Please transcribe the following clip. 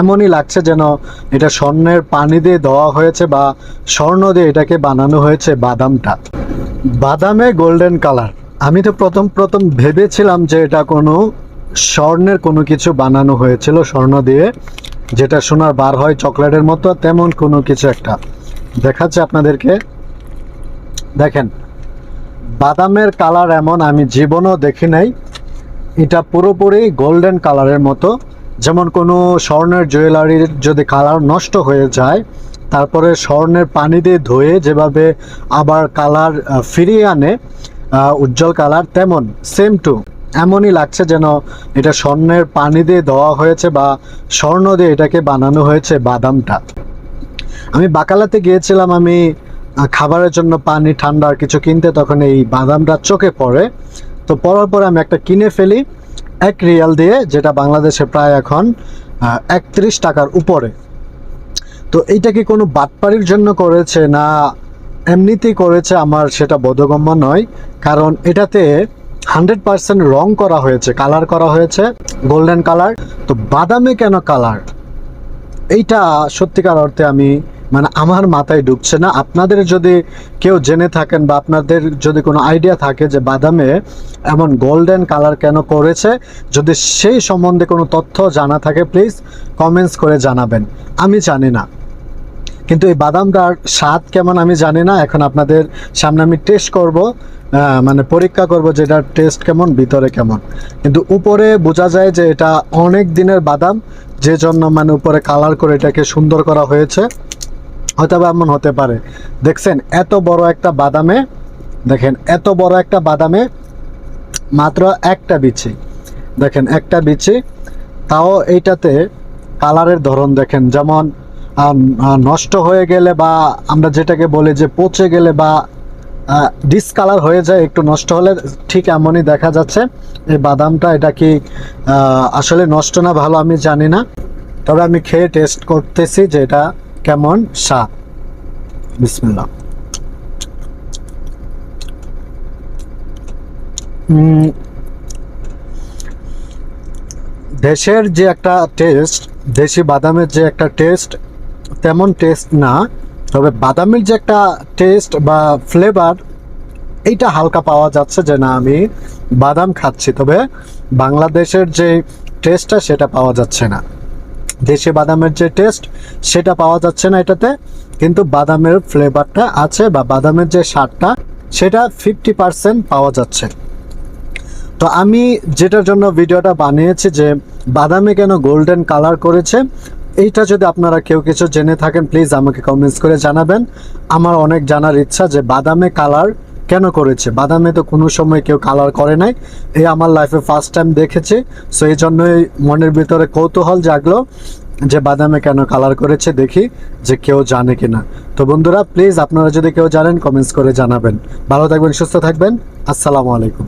এমনই লাগছে যেন এটা স্বর্ণের পানি দিয়ে দেওয়া হয়েছে বা স্বর্ণ দিয়ে এটাকে বানানো হয়েছে বাদামটা। বাদামে গোল্ডেন কালার আমি তো প্রথম প্রথম ভেবেছিলাম যে এটা কোনো স্বর্ণের কোনো কিছু বানানো হয়েছিল, স্বর্ণ দিয়ে, যেটা সোনার বার হয় চকলেটের মতো, তেমন কোনো কিছু একটা। দেখাচ্ছে আপনাদেরকে। দেখেন, বাদামের কালার এমন, আমি জীবনও দেখি নাই। এটা পুরোপুরি গোল্ডেন কালারের মতো। যেমন কোনো স্বর্ণের জুয়েলারির যদি কালার নষ্ট হয়ে যায়, তারপরে স্বর্ণের পানি দিয়ে ধুয়ে যেভাবে আবার কালার ফিরিয়ে আনে উজ্জ্বল কালার, তেমন সেম টু এমনই লাগছে যেন এটা স্বর্ণের পানি দিয়ে দেওয়া হয়েছে বা স্বর্ণ দিয়ে এটাকে বানানো হয়েছে বাদামটা। আমি বাকালাতে গিয়েছিলাম, আমি খাবারের জন্য পানি ঠান্ডা কিছু কিনতে, তখন এই বাদামটা চোখে পড়ে। তো পড়ার পরে আমি একটা কিনে ফেলি। এক রিয়াল দিয়ে, যেটা বাংলাদেশে প্রায় এখন একত্রিশ টাকার উপরে। তো এইটা কি কোনো বাটপাড়ির জন্য করেছে না এমনিতেই করেছে আমার সেটা বোধগম্য নয়, কারণ এটাতে হান্ড্রেড পার্সেন্ট রং করা হয়েছে, কালার করা হয়েছে, গোল্ডেন কালার। তো বাদামে কেন কালার? এইটা সত্যিকার অর্থে আমি মানে আমার মাথায় ঢুকছে না। আপনাদের যদি কেউ জেনে থাকেন বা আপনাদের যদি কোনো আইডিয়া থাকে যে বাদামে এমন গোল্ডেন কালার কেন করেছে, যদি সেই সম্বন্ধে কোনো তথ্য জানা থাকে প্লিজ কমেন্টস করে জানাবেন। আমি জানি না। কিন্তু এই বাদামটার স্বাদ কেমন আমি জানি না। এখন আপনাদের সামনে আমি টেস্ট করব মানে পরীক্ষা করব যে এটার টেস্ট কেমন, ভিতরে কেমন। কিন্তু উপরে বোঝা যায় যে এটা অনেক দিনের বাদাম যে জন্য মানে উপরে কালার করে এটাকে সুন্দর করা হয়েছে। হয়তো বা এমন হতে পারে। দেখছেন, এত বড় একটা বাদামে, দেখেন, এত বড় একটা বাদামে মাত্র একটা বিচি। দেখেন, একটা বিচি, তাও এইটাতে কালারের ধরন দেখেন, যেমন নষ্ট হয়ে গেলে বা আমরা যেটাকে বলি যে পচে গেলে বা ডিসকালার হয়ে যায়, একটু নষ্ট হলে ঠিক এমনই দেখা যাচ্ছে। এই বাদামটা এটা কি আসলে নষ্ট না ভালো আমি জানি না। তবে আমি খেয়ে টেস্ট করতেছি যে এটা কেমন? স্বাদ বিসমিল্লাহ। উম, দেশের যে একটা টেস্ট দেশি বাদামের যে একটা টেস্ট তেমন টেস্ট না তবে বাদামের যে একটা টেস্ট বা ফ্লেভার এইটা হালকা পাওয়া যাচ্ছে যে না আমি বাদাম খাচ্ছি তবে বাংলাদেশের যে টেস্টটা সেটা পাওয়া যাচ্ছে না। দেশি বাদামের যে টেস্ট সেটা পাওয়া যাচ্ছে না এটাতে, কিন্তু বাদামের ফ্লেভারটা আছে বা বাদামের যে স্বাদটা, সেটা ফিফটি পার্সেন্ট পাওয়া যাচ্ছে। তো আমি যেটার জন্য ভিডিওটা বানিয়েছি যে বাদামে কেন গোল্ডেন কালার করেছে, এইটা যদি আপনারা কেউ কিছু জেনে থাকেন প্লিজ আমাকে কমেন্টস করে জানাবেন। আমার অনেক জানার ইচ্ছা যে বাদামে কালার কেন করেছে? বাদামে তো কোনো সময় কেউ কালার করে নাই। এই আমার লাইফে ফার্স্ট টাইম দেখেছে। সো এই জন্যই মনের ভিতরে কৌতূহল জাগলো যে বাদামে কেন কালার করেছে দেখি যে কেউ জানে কিনা। তো বন্ধুরা প্লিজ আপনারা যদি কেউ জানেন কমেন্টস করে জানাবেন। ভালো থাকবেন, সুস্থ থাকবেন। আসসালামু আলাইকুম।